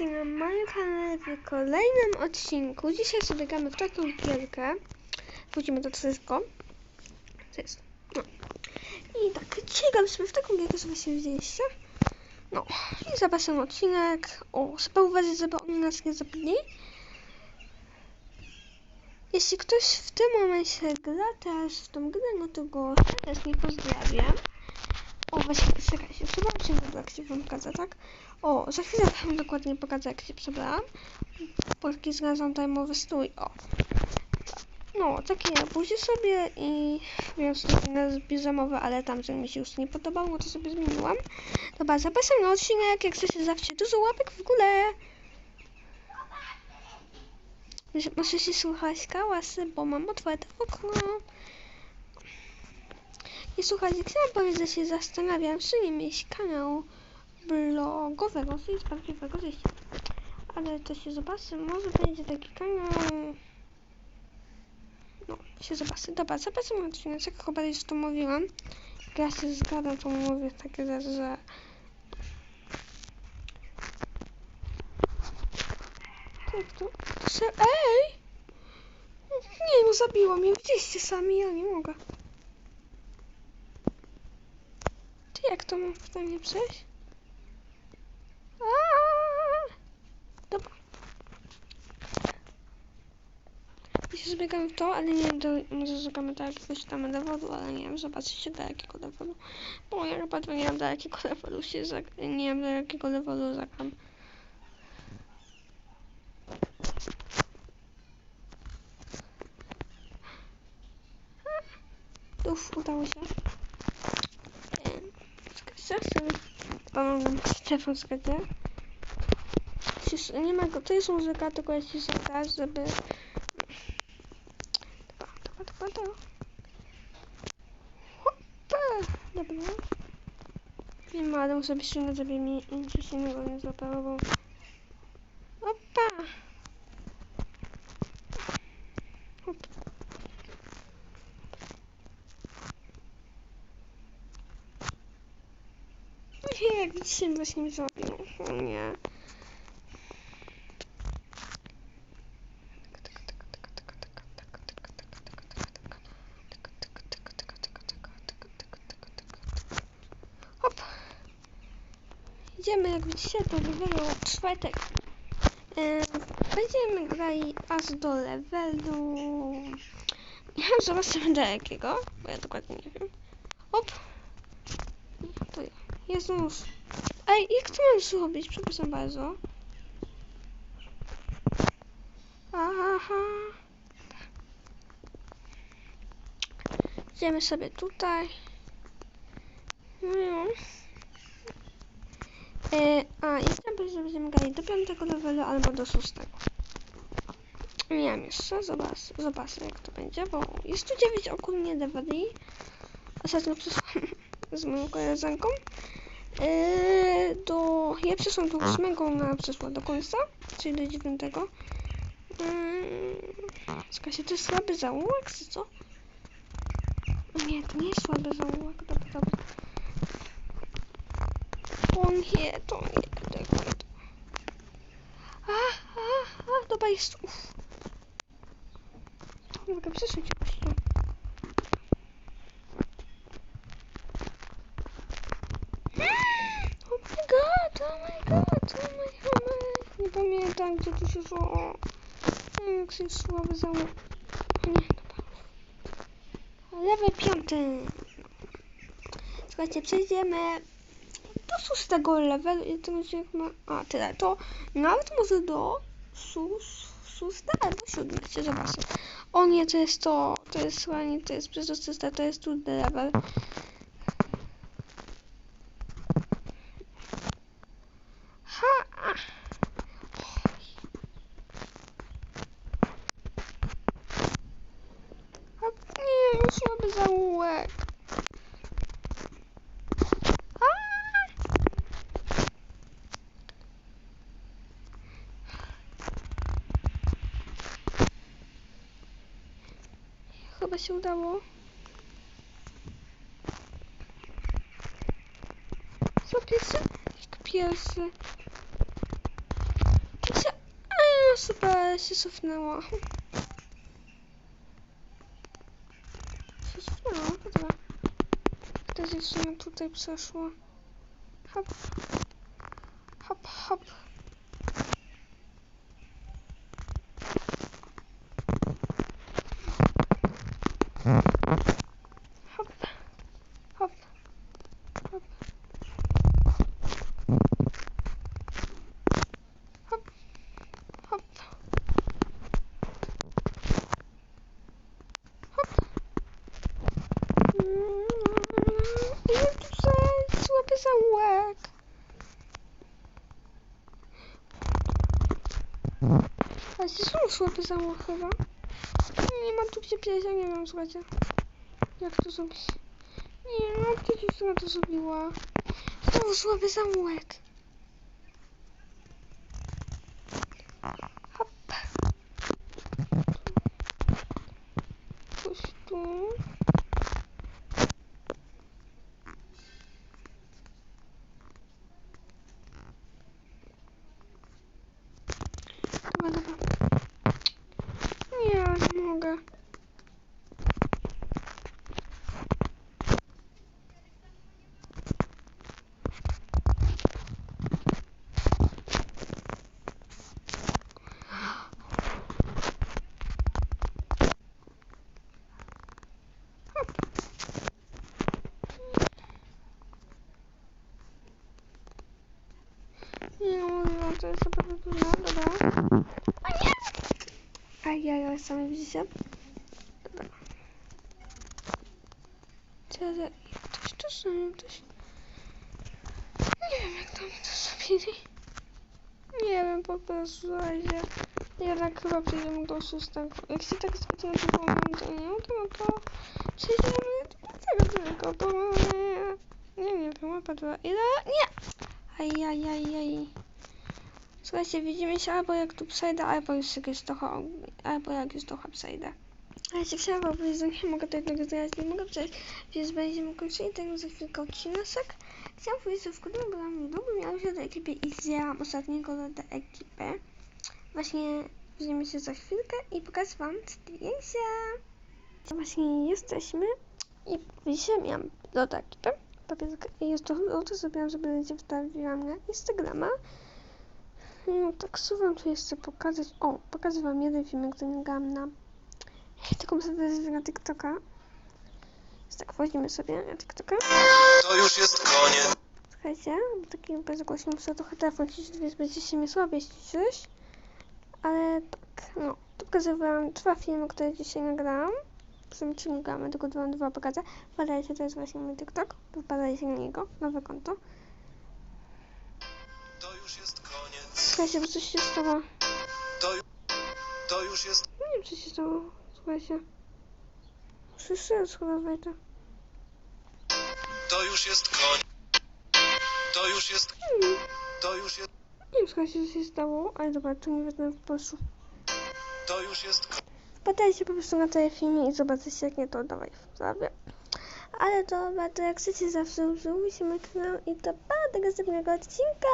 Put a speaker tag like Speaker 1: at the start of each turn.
Speaker 1: witajcie na moim kanale w kolejnym odcinku. Dzisiaj sobie gramy w taką gierkę. Wrócimy do wszystko. Co jest? No. I tak, dzisiaj sobie w taką gierkę, co właśnie widzieliście. No, i zapraszam na odcinek. O, trzeba uważać, żeby oni nas nie zabili. Jeśli ktoś w tym momencie gra też w tą grę, no to go serdecznie pozdrawiam. O, właśnie, czekajcie, zobaczcie, jak się wam pokażę, tak? O, za chwilę wam dokładnie pokażę, jak się przebrałam. Polski znalazłam time'owy strój, o. No, takie ja buzie sobie i więc inne piżamowe, ale tamten mi się już nie podobał, no to sobie zmieniłam. Dobra, zapraszam na odcinek, jak chcecie zawsze dużo łapek w górę. Muszę się słuchać kałasy, bo mam otwarte okno. I słuchajcie, chciałam powiedzieć, że się zastanawiam, czy nie mieć kanału blogowego, czyli z prawdziwego życia. Ale to się zobaczy, może będzie taki kanał... No, się zobaczy. Dobra, zobaczymy odcinek, chyba już to mówiłam. Jak ja się zgadzam, to mówię takie że... To... to Ej! Nie no, zabiło mnie, widzieliście sami, ja nie mogę. Ty jak to mam w nie przejść? Dobra. I się zbiegamy w to, ale nie wiem, do, może zagramy do jakiegoś tam levelu, ale nie wiem, zobaczycie do jakiego levelu. Bo ja naprawdę nie wiem do jakiego levelu się zagram, nie wiem do jakiego levelu zagram. Uf, udało się. Zaraz sobie pomogę telefon zgadzie. Nie ma go, to jest muzyka, tylko ci zaraz, żeby... Dobra, dobra, dobra, dobra. Hopa! Dobra. Wiem, ale muszę być silny, żeby mi coś innego nie złapało, bo... Opa! Hop. Nie, widzicie, właśnie mi zrobił. O nie. Hop. Idziemy, jak widzicie, to levelu czwartek. Yy, będziemy grali aż do levelu... Nie wiem, zobaczymy do jakiego, bo ja dokładnie nie wiem. Hop. To ja. Jezus. Ej, jak to mam zrobić? Przepraszam bardzo. Aha. Idziemy sobie tutaj. No. E, a, i że będziemy grali do piątego levelu albo do szóstego. Nie wiem jeszcze, zobacz, zobaczę jak to będzie, bo jest tu 9 ogólnie leveli. Ostatnio przeszłam z moją koleżanką. Yy, do... Ja przeszłam do ósmego, ona przeszła do końca, czyli do dziewiątego. Yy, Słuchajcie, to jest słaby zaułek, czy co? O nie, to nie jest słaby zaułek, dobra, dobra. O nie, to nie, tego. A, a, a, dobra, jest, uff. Mogę przeszyć gościu. To się wiem, jak się słaby załóg. Nie, dobra. Lewy piąty. Słuchajcie, przejdziemy do szóstego levelu i to będzie jak ma... A, tyle. To nawet może do sus, szóste albo siódme. Zobaczcie. O nie, to jest to. To jest chyba nie, to jest przezroczyste, to jest trudny level. Ha! A nie, już słaby zaułek. A! Chyba się udało. Co pierwszy? Jak pierwszy. super, się cofnęło. Się cofnęło, dobra. Teraz w sumie tutaj przeszło. Hop. Hop, hop. Hop. Hop. Hop. Hop. Hop. Hop. Mm, Ja tutaj złapię zaułek. A gdzie są słabe zaułek chyba? Nie ma tu gdzie przejść, ja nie wiem, słuchajcie. Jak to zrobić? Nie, no gdzie dziewczyna to zrobiła? Znowu słaby zaułek. Hop. Coś tu. Dobra, dobra. Nie, nie mogę. Nie mogę, to jest naprawdę trudne, dobra. O nie! Ajaj, sami widzicie? Dobra. Teraz ktoś to zrobił, ktoś... Nie wiem, jak to mi to zrobili. Nie wiem, po prostu, słuchajcie. Jednak chyba przejdziemy do szóstego. Jak się tak spytam, to połączenie, to no to przejdziemy do tego tylko, bo nie, nie, nie wiem, łapa była. Ile? Nie! Ajajajaj. Słuchajcie, widzimy się albo jak tu przejdę, albo już jak jest trochę, albo jak już trochę przejdę. A ja się powiedzieć, że nie mogę tego znaleźć, nie mogę przejść, więc będziemy kończyli tego za chwilkę odcinek. Chciałam powiedzieć, że w którym byłam niedługo miałam się do ekipy i zjęłam ostatniego do ekipy. Właśnie widzimy się za chwilkę i pokażę wam zdjęcia. Właśnie jesteśmy i dzisiaj miałam do ekipy. Papierka i jest to to zrobiłam, żeby będzie wstawiłam na Instagrama. No tak suwam tu jeszcze pokazać. O, pokażę wam jeden filmik, który nagrałam na taką sobie na TikToka. Więc tak wchodzimy sobie na TikToka.
Speaker 2: To już jest koniec.
Speaker 1: Słuchajcie, bo taki bezgłośny muszę trochę telefon ciszyć, więc będzie się mnie słabiej ściszyć. Ale tak, no. Tu pokazywałam dwa filmy, które dzisiaj nagrałam. W sumie trzy nagrałam, tylko dwa, dwa pokażę. Wpadajcie, to jest właśnie mój TikTok. Wpadajcie na niego, nowe konto. Słuchajcie, bo coś się stało.
Speaker 2: To, ju- to już jest.
Speaker 1: Nie wiem, co się stało. Słuchajcie. Słyszę, chyba wejdę.
Speaker 2: To już jest koniec. To już jest.
Speaker 1: Hmm.
Speaker 2: To już jest.
Speaker 1: Nie wiem, słuchajcie, co się stało. Ale dobra, to nie wezmę po prostu.
Speaker 2: To już jest.
Speaker 1: Wpadajcie po prostu na ten film i zobaczycie, jak nie to dawaj w sprawie. Ale to, to jak chcecie zawsze, subskrybujcie mój kanał i to pa do następnego odcinka.